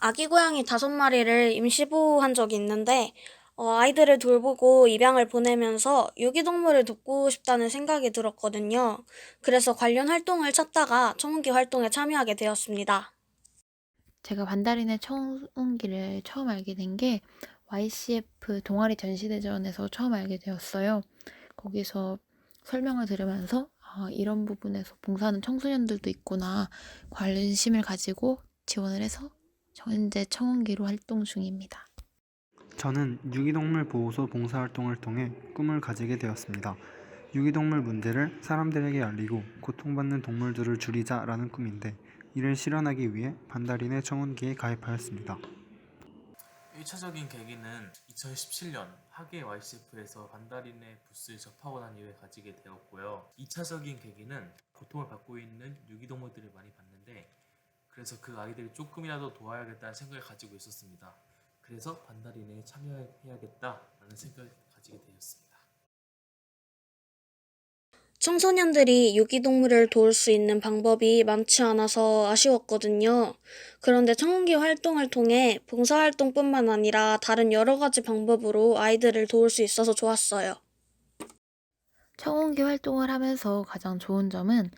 아기 고양이 다섯 마리를 임시 보호한 적이 있는데, 어, 아이들을 돌보고 입양을 보내면서 유기동물을 돕고 싶다는 생각이 들었거든요. 그래서 관련 활동을 찾다가 청운기 활동에 참여하게 되었습니다. 제가 반다린의 청운기를 처음 알게 된 게 YCF 동아리 전시대전에서 처음 알게 되었어요. 거기서 설명을 들으면서 아, 이런 부분에서 봉사하는 청소년들도 있구나 관심을 가지고 지원을 해서 현재 청운기로 활동 중입니다. 저는 유기동물 보호소 봉사활동을 통해 꿈을 가지게 되었습니다. 유기동물 문제를 사람들에게 알리고 고통받는 동물들을 줄이자라는 꿈인데 이를 실현하기 위해 반달인의 청운기에 가입하였습니다. 1차적인 계기는 2017년 하계 YCF에서 반다린의 부스를 접하고 난 이후에 가지게 되었고요. 2차적인 계기는 고통을 받고 있는 유기동물들을 많이 봤는데 그래서 그 아이들을 조금이라도 도와야겠다는 생각을 가지고 있었습니다. 그래서 반다린에 참여해야겠다라는 생각을 가지게 되었습니다. 청소년들이 유기동물을 도울 수 있는 방법이 많지 않아서 아쉬웠거든요. 그런데 청운기 활동을 통해 봉사활동뿐만 아니라 다른 여러 가지 방법으로 아이들을 도울 수 있어서 좋았어요. 청운기 활동을 하면서 가장 좋은 점은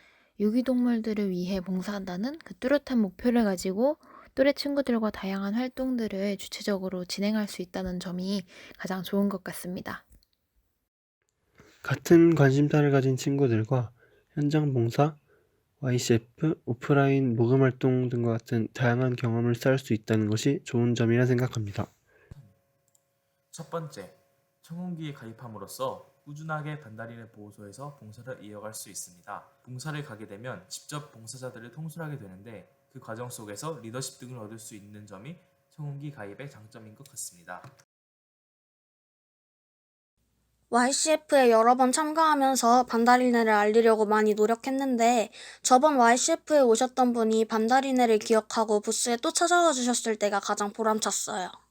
유기동물들을 위해 봉사한다는 그 뚜렷한 목표를 가지고 또래 친구들과 다양한 활동들을 주체적으로 진행할 수 있다는 점이 가장 좋은 것 같습니다. 같은 관심사를 가진 친구들과 현장 봉사, YCF, 오프라인 모금 활동 등과 같은 다양한 경험을 쌓을 수 있다는 것이 좋은 점이라 생각합니다. 첫 번째, 청운기에 가입함으로써 꾸준하게 반다린의 보호소에서 봉사를 이어갈 수 있습니다. 봉사를 가게 되면 직접 봉사자들을 통솔하게 되는데 그 과정 속에서 리더십 등을 얻을 수 있는 점이 청운기 가입의 장점인 것 같습니다. YCF에 여러 번 참가하면서 반다리네를 알리려고 많이 노력했는데 저번 YCF에 오셨던 분이 반다리네를 기억하고 부스에 또 찾아와 주셨을 때가 가장 보람찼어요.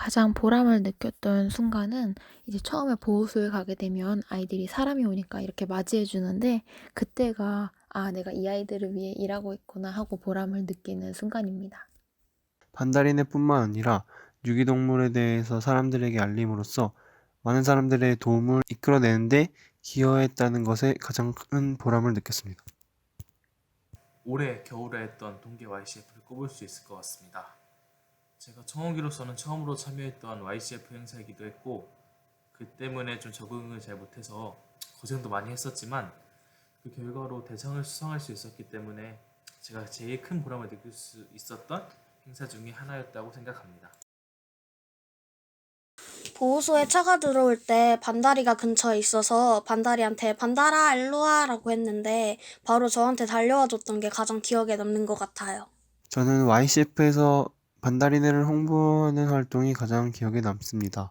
가장 보람을 느꼈던 순간은 이제 처음에 보호소에 가게 되면 아이들이 사람이 오니까 이렇게 맞이해 주는데 그때가 아, 내가 이 아이들을 위해 일하고 있구나 하고 보람을 느끼는 순간입니다. 반달인의뿐만 아니라 유기동물에 대해서 사람들에게 알림으로써 많은 사람들의 도움을 이끌어내는데 기여했다는 것에 가장 큰 보람을 느꼈습니다. 올해 겨울에 했던 동계 YCF를 꼽을 수 있을 것 같습니다. 제가 청원기로서는 처음으로 참여했던 YCF 행사이기도 했고 그 때문에 좀 적응을 잘 못해서 고생도 많이 했었지만 그 결과로 대상을 수상할 수 있었기 때문에 제가 제일 큰 보람을 느낄 수 있었던 행사 중에 하나였다고 생각합니다. 보호소에 차가 들어올 때 반다리가 근처에 있어서 반다리한테 반다라 일로와 라고 했는데 바로 저한테 달려와 줬던 게 가장 기억에 남는 것 같아요. 저는 YCF에서 반다리네를 홍보하는 활동이 가장 기억에 남습니다.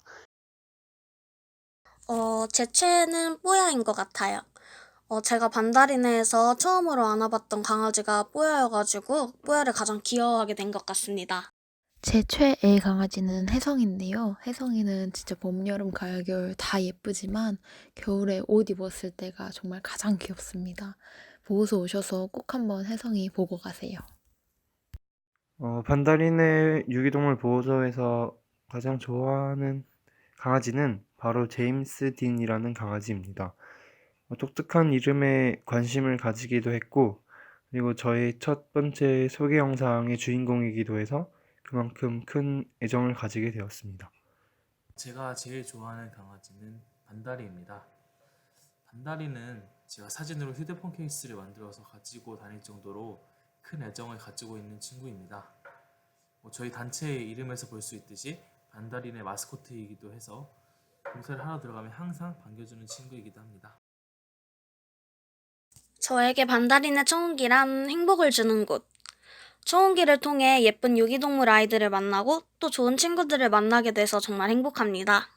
어, 제 최애는 뽀야인 것 같아요. 어, 제가 반다리네에서 처음으로 안아봤던 강아지가 뽀야여가지고 뽀야를 가장 귀여워하게 된 것 같습니다. 제 최애 강아지는 혜성인데요. 혜성이는 진짜 봄, 여름, 가을, 겨울 다 예쁘지만 겨울에 옷 입었을 때가 정말 가장 귀엽습니다. 보호소 오셔서 꼭 한번 혜성이 보고 가세요. 어, 반다린의 유기동물 보호소에서 가장 좋아하는 강아지는 바로 제임스 딘이라는 강아지입니다. 어, 독특한 이름에 관심을 가지기도 했고, 그리고 저의 첫 번째 소개 영상의 주인공이기도 해서 그만큼 큰 애정을 가지게 되었습니다. 제가 제일 좋아하는 강아지는 반다리입니다. 반다리는 제가 사진으로 휴대폰 케이스를 만들어서 가지고 다닐 정도로 큰 애정을 가지고 있는 친구입니다. 뭐 저희 단체의 이름에서 볼 수 있듯이 반다린의 마스코트이기도 해서 봉사를 하러 들어가면 항상 반겨주는 친구이기도 합니다. 저에게 반달인의 청운기란 행복을 주는 곳. 청운기를 통해 예쁜 유기동물 아이들을 만나고 또 좋은 친구들을 만나게 돼서 정말 행복합니다.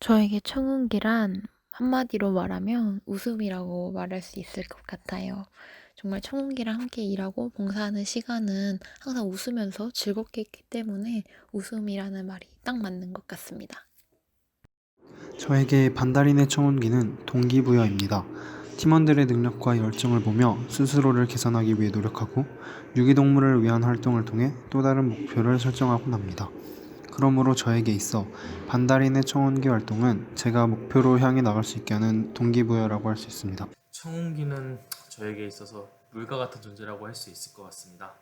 저에게 청운기란 한마디로 말하면 웃음이라고 말할 수 있을 것 같아요. 정말 청운기랑 함께 일하고 봉사하는 시간은 항상 웃으면서 즐겁게 했기 때문에 웃음이라는 말이 딱 맞는 것 같습니다. 저에게 반달인의 청운기는 동기부여입니다. 팀원들의 능력과 열정을 보며 스스로를 개선하기 위해 노력하고 유기동물을 위한 활동을 통해 또 다른 목표를 설정하곤 합니다. 그러므로 저에게 있어 반달인의 청운기 활동은 제가 목표로 향해 나갈 수 있게 하는 동기부여라고 할 수 있습니다. 청운기는 저에게 있어서 물과 같은 존재라고 할 수 있을 것 같습니다.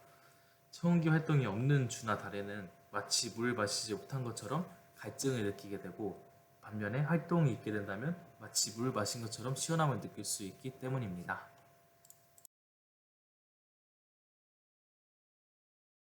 청운기 활동이 없는 주나 달에는 마치 물을 마시지 못한 것처럼 갈증을 느끼게 되고 반면에 활동이 있게 된다면 마치 물을 마신 것처럼 시원함을 느낄 수 있기 때문입니다.